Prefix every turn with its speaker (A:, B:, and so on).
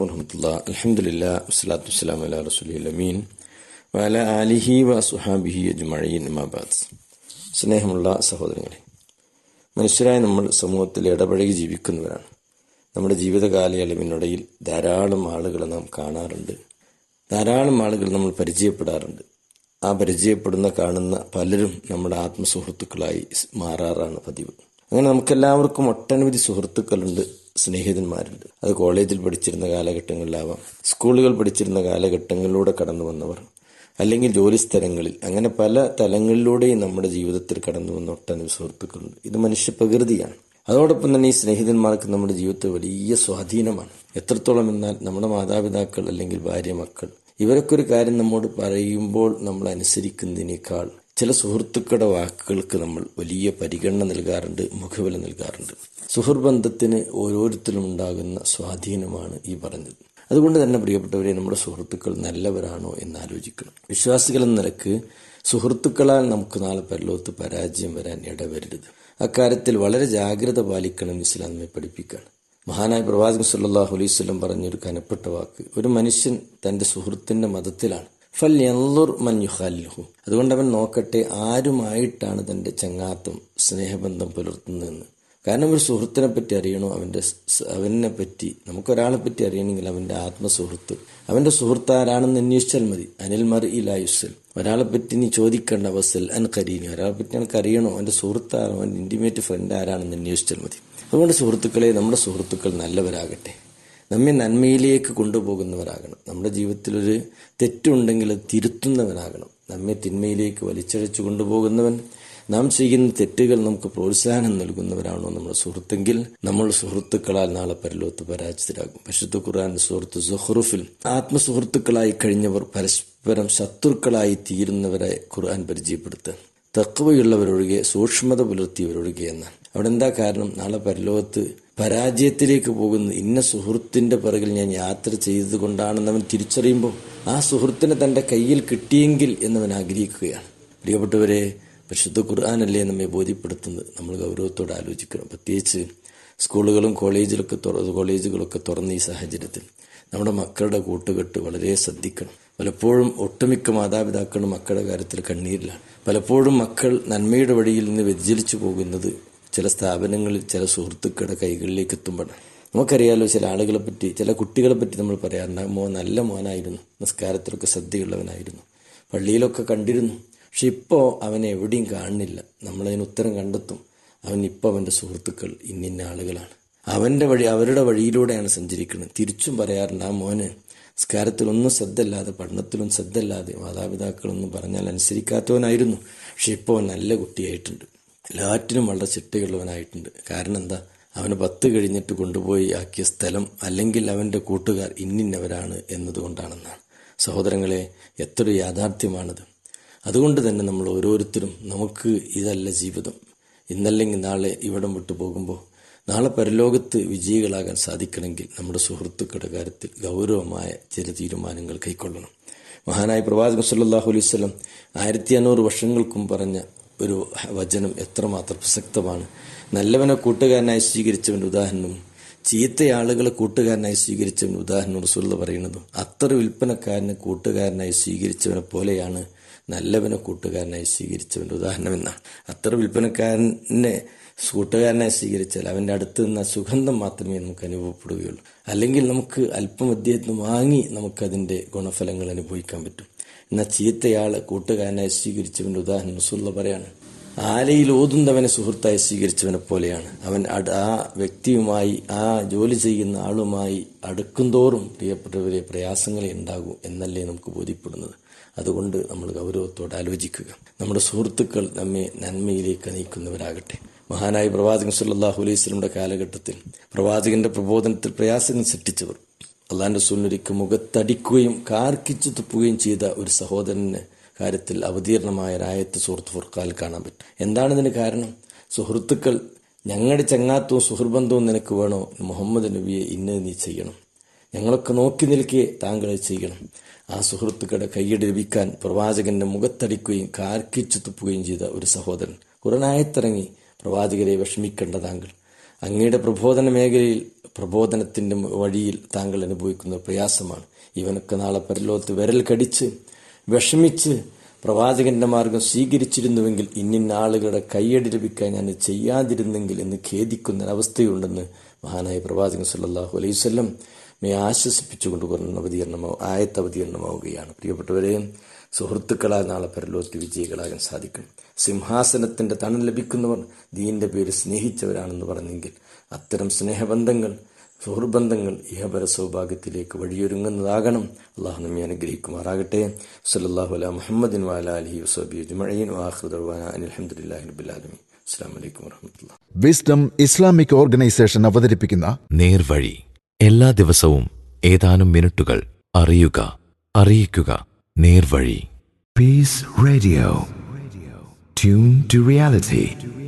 A: വസ്സലാത്തു അമീൻ സ്നേഹമുള്ള സഹോദരങ്ങളെ മനുഷ്യരായ നമ്മൾ സമൂഹത്തിൽ ഇടപഴകി ജീവിക്കുന്നവരാണ്. നമ്മുടെ ജീവിത കാലയളവിനിടയിൽ ധാരാളം ആളുകളെ നാം കാണാറുണ്ട്. ധാരാളം ആളുകൾ നമ്മൾ പരിചയപ്പെടാറുണ്ട്. ആ പരിചയപ്പെടുന്ന കാണുന്ന പലരും നമ്മുടെ ആത്മസുഹൃത്തുക്കളായി മാറാറാണ് പതിവ്. അങ്ങനെ നമുക്കെല്ലാവർക്കും ഒട്ടനവധി സുഹൃത്തുക്കളുണ്ട്. സ്നേഹിതന്മാരുണ്ട്. അത് കോളേജിൽ പഠിച്ചിരുന്ന കാലഘട്ടങ്ങളിലാവാം സ്കൂളുകൾ പഠിച്ചിരുന്ന കാലഘട്ടങ്ങളിലൂടെ കടന്നു വന്നവർ അല്ലെങ്കിൽ ജോലി സ്ഥലങ്ങളിൽ അങ്ങനെ പല തലങ്ങളിലൂടെയും നമ്മുടെ ജീവിതത്തിൽ കടന്നു വന്ന ഒട്ടനവധി സുഹൃത്തുക്കളുണ്ട്. ഇത് മനുഷ്യ പ്രകൃതിയാണ് അതോടൊപ്പം തന്നെ ഈ സ്നേഹിതന്മാർക്ക് നമ്മുടെ ജീവിതത്തിൽ വലിയ സ്വാധീനമാണ്. എത്രത്തോളം എന്നാൽ നമ്മുടെ മാതാപിതാക്കൾ അല്ലെങ്കിൽ ഭാര്യ മക്കൾ ഇവരൊക്കെ ഒരു കാര്യം നമ്മോട് പറയുമ്പോൾ നമ്മൾ അനുസരിക്കുന്നതിനേക്കാൾ ചില സുഹൃത്തുക്കളുടെ വാക്കുകൾക്ക് നമ്മൾ വലിയ പരിഗണന നൽകാറുണ്ട് മുഖവില നൽകാറുണ്ട്. സുഹൃബന്ധത്തിന് ഓരോരുത്തരും ഉണ്ടാകുന്ന സ്വാധീനമാണ് ഈ പറഞ്ഞത്. അതുകൊണ്ട് തന്നെ പ്രിയപ്പെട്ടവരെ നമ്മുടെ സുഹൃത്തുക്കൾ നല്ലവരാണോ എന്ന് ആലോചിക്കണം. വിശ്വാസികൾ എന്ന നിലയ്ക്ക് സുഹൃത്തുക്കളാൽ നമുക്ക് നാളെ പരലോത്ത് പരാജയം വരാൻ ഇടവരരുത്. അക്കാര്യത്തിൽ വളരെ ജാഗ്രത പാലിക്കണം ഇസ്ലാം നമ്മെ പഠിപ്പിക്കുകയാണ് മഹാനായ പ്രവാചകൻ സല്ലാഹു അലൈഹി പറഞ്ഞൊരു കനപ്പെട്ട വാക്ക്. ഒരു മനുഷ്യൻ തന്റെ സുഹൃത്തിന്റെ മതത്തിലാണ്. ഫൽ എന്നുർ മൻ അതുകൊണ്ട് അവൻ നോക്കട്ടെ ആരുമായിട്ടാണ് തന്റെ ചങ്ങാത്തം സ്നേഹബന്ധം പുലർത്തുന്നതെന്ന്. കാരണം ഒരു സുഹൃത്തിനെ പറ്റി അറിയണോ? അവന്റെ അവനെ പറ്റി നമുക്കൊരാളെ പറ്റി അറിയണമെങ്കിൽ അവന്റെ ആത്മസുഹൃത്ത്. അവന്റെ സുഹൃത്ത് ആരാണെന്ന് അന്വേഷിച്ചാൽ മതി. അനിൽ മർ ഇലായുസൽ ഒരാളെ പറ്റി നീ ചോദിക്കേണ്ട. അവസൽ അൻ കരീനി ഒരാളെ പറ്റി എനിക്ക് അറിയണോ? അവന്റെ സുഹൃത്ത് ആരോ അവന്റെ ഇന്റിമേറ്റ് ഫ്രണ്ട് ആരാണെന്ന് അന്വേഷിച്ചാൽ മതി. അതുകൊണ്ട് സുഹൃത്തുക്കളെ നമ്മുടെ സുഹൃത്തുക്കൾ നല്ലവരാകട്ടെ. നമ്മെ നന്മയിലേക്ക് കൊണ്ടുപോകുന്നവരാകണം. നമ്മുടെ ജീവിതത്തിൽ ഒരു തെറ്റുണ്ടെങ്കിൽ തിരുത്തുന്നവനാകണം. നമ്മെ തിന്മയിലേക്ക് വലിച്ചഴച്ചു കൊണ്ടുപോകുന്നവൻ നാം ചെയ്യുന്ന തെറ്റുകൾ നമുക്ക് പ്രോത്സാഹനം നൽകുന്നവരാണോ നമ്മുടെ സുഹൃത്തെങ്കിൽ? നമ്മൾ സുഹൃത്തുക്കളാൽ നാളെ പരലോത്ത് പരാജിതരാകും. പരിശുദ്ധ ഖുർആൻ സുഹൃത്ത് സുഹറുഫിൽ ആത്മസുഹൃത്തുക്കളായി കഴിഞ്ഞവർ പരസ്പരം ശത്രുക്കളായി തീരുന്നവരെ ഖുർആൻ പരിചയപ്പെടുത്തുക തക്കവയുള്ളവരൊഴികെ സൂക്ഷ്മത പുലർത്തിയവരൊഴികെ എന്ന്. അവിടെ എന്താ കാരണം? നാളെ പരലോകത്ത് പരാജയത്തിലേക്ക് പോകുന്ന ഇന്ന സുഹൃത്തിന്റെ പിറകിൽ ഞാൻ യാത്ര ചെയ്തത് കൊണ്ടാണെന്ന് അവൻ തിരിച്ചറിയുമ്പോൾ ആ സുഹൃത്തിനെ തന്റെ കയ്യിൽ കിട്ടിയെങ്കിൽ എന്നവൻ ആഗ്രഹിക്കുകയാണ്. പ്രിയപ്പെട്ടവരെ പരിശുദ്ധ ഖുർആാനല്ലേ നമ്മെ ബോധ്യപ്പെടുത്തുന്നത്? നമ്മൾ ഗൗരവത്തോടെ ആലോചിക്കണം. പ്രത്യേകിച്ച് സ്കൂളുകളും കോളേജിലൊക്കെ കോളേജുകളൊക്കെ തുറന്ന ഈ സാഹചര്യത്തിൽ നമ്മുടെ മക്കളുടെ കൂട്ടുകെട്ട് വളരെ ശ്രദ്ധിക്കണം. പലപ്പോഴും ഒട്ടുമിക്ക മാതാപിതാക്കളും മക്കളുടെ കാര്യത്തിൽ കണ്ണീരിലാണ്. പലപ്പോഴും മക്കൾ നന്മയുടെ വഴിയിൽ നിന്ന് വ്യതിചലിച്ചു പോകുന്നത് ചില സ്ഥാപനങ്ങളിൽ ചില സുഹൃത്തുക്കളുടെ കൈകളിലേക്ക് എത്തുമ്പോഴാണ്. നമുക്കറിയാലോ ചില ആളുകളെ പറ്റി ചില കുട്ടികളെ പറ്റി നമ്മൾ പറയാറുണ്ട് മോൻ നല്ല മോനായിരുന്നു നിസ്കാരത്തിലൊക്കെ ശ്രദ്ധയുള്ളവനായിരുന്നു പള്ളിയിലൊക്കെ കണ്ടിരുന്നു പക്ഷെ ഇപ്പോൾ അവനെ എവിടെയും കാണുന്നില്ല. നമ്മളതിന് ഉത്തരം കണ്ടെത്തും. അവൻ ഇപ്പോൾ അവന്റെ സുഹൃത്തുക്കൾ ഇന്നിന്ന ആളുകളാണ്. അവന്റെ വഴി അവരുടെ വഴിയിലൂടെയാണ് സഞ്ചരിക്കുന്നത്. തിരിച്ചും പറയാറുണ്ട് ആ മോന് സ്കാരത്തിലൊന്നും ശ്രദ്ധയില്ലാതെ പഠനത്തിലും ശ്രദ്ധയില്ലാതെ മാതാപിതാക്കളൊന്നും പറഞ്ഞാൽ അനുസരിക്കാത്തവനായിരുന്നു. പക്ഷെ ഇപ്പോൾ അവൻ നല്ല കുട്ടിയായിട്ടുണ്ട്. എല്ലാറ്റിനും വളരെ ചിട്ടയുള്ളവനായിട്ടുണ്ട്. കാരണം എന്താ? അവന് പത്ത് കഴിഞ്ഞിട്ട് കൊണ്ടുപോയി ആക്കിയ സ്ഥലം അല്ലെങ്കിൽ അവന്റെ കൂട്ടുകാർ ഇന്നിന്നവരാണ് എന്നതുകൊണ്ടാണെന്നാണ്. സഹോദരങ്ങളെ എത്ര യാഥാർത്ഥ്യമാണത്. അതുകൊണ്ട് തന്നെ നമ്മൾ ഓരോരുത്തരും നമുക്ക് ഇതല്ല ജീവിതം. ഇന്നല്ലെങ്കിൽ നാളെ ഇവിടം വിട്ടു പോകുമ്പോൾ നാളെ പരലോകത്ത് വിജയികളാകാൻ സാധിക്കണമെങ്കിൽ നമ്മുടെ സുഹൃത്തുക്കളുടെ കാര്യത്തിൽ ഗൗരവമായ ചില തീരുമാനങ്ങൾ കൈക്കൊള്ളണം. മഹാനായ പ്രവാചകൻ സല്ലാഹു അലൈവല്ലം ആയിരത്തി അഞ്ഞൂറ് വർഷങ്ങൾക്കും പറഞ്ഞ ഒരു വചനം എത്രമാത്രം പ്രസക്തമാണ്. നല്ലവനെ കൂട്ടുകാരനായി സ്വീകരിച്ചവന്റെ ഉദാഹരണവും ചീത്ത ആളുകളെ കൂട്ടുകാരനായി സ്വീകരിച്ചവന്റെ ഉദാഹരണം റസൂള്ള പറയുന്നതും അത്ര വിൽപ്പനക്കാരനെ കൂട്ടുകാരനായി സ്വീകരിച്ചവനെ പോലെയാണ് നല്ലവനെ കൂട്ടുകാരനായി സ്വീകരിച്ചവന്റെ ഉദാഹരണം എന്നാണ്. അത്ര വിൽപ്പനക്കാരനെ കൂട്ടുകാരനായി സ്വീകരിച്ചാൽ അവന്റെ അടുത്ത് നിന്ന സുഗന്ധം മാത്രമേ നമുക്ക് അനുഭവപ്പെടുകയുള്ളൂ. അല്ലെങ്കിൽ നമുക്ക് അല്പം അദ്ദേഹത്തിന് വാങ്ങി നമുക്കതിന്റെ ഗുണഫലങ്ങൾ അനുഭവിക്കാൻ പറ്റും. എന്നാൽ ചീത്തയാൾ കൂട്ടുകാരനായി സ്വീകരിച്ചവന്റെ ഉദാഹരണം സുല്ല പറയാണ് ആലയിൽ ഓതുന്നവനെ സുഹൃത്തായി സ്വീകരിച്ചവനെ പോലെയാണ്. അവൻ ആ വ്യക്തിയുമായി ആ ജോലി ചെയ്യുന്ന ആളുമായി അടുക്കുംതോറും പ്രിയപ്പെട്ടവരെ പ്രയാസങ്ങളെ ഉണ്ടാകൂ എന്നല്ലേ നമുക്ക് ബോധ്യപ്പെടുന്നത്. അതുകൊണ്ട് നമ്മൾ ഗൗരവത്തോടെ ആലോചിക്കുക. നമ്മുടെ സുഹൃത്തുക്കൾ നമ്മെ നന്മയിലേക്ക് നയിക്കുന്നവരാകട്ടെ. മഹാനായ പ്രവാചകൻ സല്ലാഹു അലൈഹി സ്വലമിന്റെ കാലഘട്ടത്തിൽ പ്രവാചകന്റെ പ്രബോധനത്തിൽ പ്രയാസങ്ങൾ സൃഷ്ടിച്ചവർ. അള്ളാന്റെ സുന്നരിക്ക് മുഖത്തടിക്കുകയും കാർക്കിച്ചു തുപ്പുകയും ചെയ്ത ഒരു സഹോദരന് കാര്യത്തിൽ അവതീർണമായ രായത്ത് സുഹൃത്ത് ഫുർഖാൽ കാണാൻ പറ്റും. എന്താണ് ഇതിന് കാരണം? സുഹൃത്തുക്കൾ ഞങ്ങളുടെ ചങ്ങാത്തവും സുഹൃബന്ധവും നിനക്ക് വേണോ? മുഹമ്മദ് നബിയെ ഇന്നത് നീ ചെയ്യണം. ഞങ്ങളൊക്കെ നോക്കി നിൽക്കേ താങ്കൾ ചെയ്യണം. ആ സുഹൃത്തുക്കളുടെ കൈയ്യടി ലഭിക്കാൻ പ്രവാചകന്റെ മുഖത്തടിക്കുകയും കാർക്കിച്ചു തുപ്പുകയും ചെയ്ത ഒരു സഹോദരൻ. കുറനായത്തിറങ്ങി പ്രവാചകരെ വിഷമിക്കേണ്ട താങ്കൾ. അങ്ങയുടെ പ്രബോധന മേഖലയിൽ പ്രബോധനത്തിന്റെ വഴിയിൽ താങ്കൾ അനുഭവിക്കുന്ന പ്രയാസമാണ്. ഇവനൊക്കെ നാളെ പരലോകത്ത് വിരൽ കടിച്ച് വിഷമിച്ച് പ്രവാചകന്റെ മാർഗം സ്വീകരിച്ചിരുന്നുവെങ്കിൽ ഇന്നിന്ന ആളുകളുടെ കയ്യടി ലഭിക്കാൻ ഞാൻ ചെയ്യാതിരുന്നെങ്കിൽ എന്ന് ഖേദിക്കുന്ന അവസ്ഥയുണ്ടെന്ന് മഹാനായ പ്രവാചകൻ സല്ലാഹു അലൈഹി വസല്ലം മേ ആശ്വസിപ്പിച്ചുകൊണ്ട് പറഞ്ഞ അവതീർണമാവും ആയത്ത് അവതീർണമാവുകയാണ് പ്രിയപ്പെട്ടവരെ സുഹൃത്തുക്കളായ നാളെ പരലോകത്ത് വിജയികളാകാൻ സാധിക്കും. സിംഹാസനത്തിന്റെ തണൽ ലഭിക്കുന്നവർ ദീന്റെ പേര് സ്നേഹിച്ചവരാണെന്ന് പറഞ്ഞെങ്കിൽ അത്തരം സ്നേഹബന്ധങ്ങൾ സുഹൃബന്ധങ്ങൾ ഇഹപര സൗഭാഗ്യത്തിലേക്ക് വഴിയൊരുങ്ങുന്നതാകണം. അള്ളാഹു നമ്മെ അനുഗ്രഹിക്കുമാറാകട്ടെ. സല്ലാഹു അലാ മുഹമ്മദിൻ വാല
B: വിസ്ഡം ഇസ്ലാമിക് ഓർഗനൈസേഷൻ അവതരിപ്പിക്കുന്ന
C: നേർവഴി. എല്ലാ ദിവസവും ഏതാനും മിനിറ്റുകൾ അറിയുക അറിയിക്കുക. നേർവഴി.
D: Peace radio tune to reality.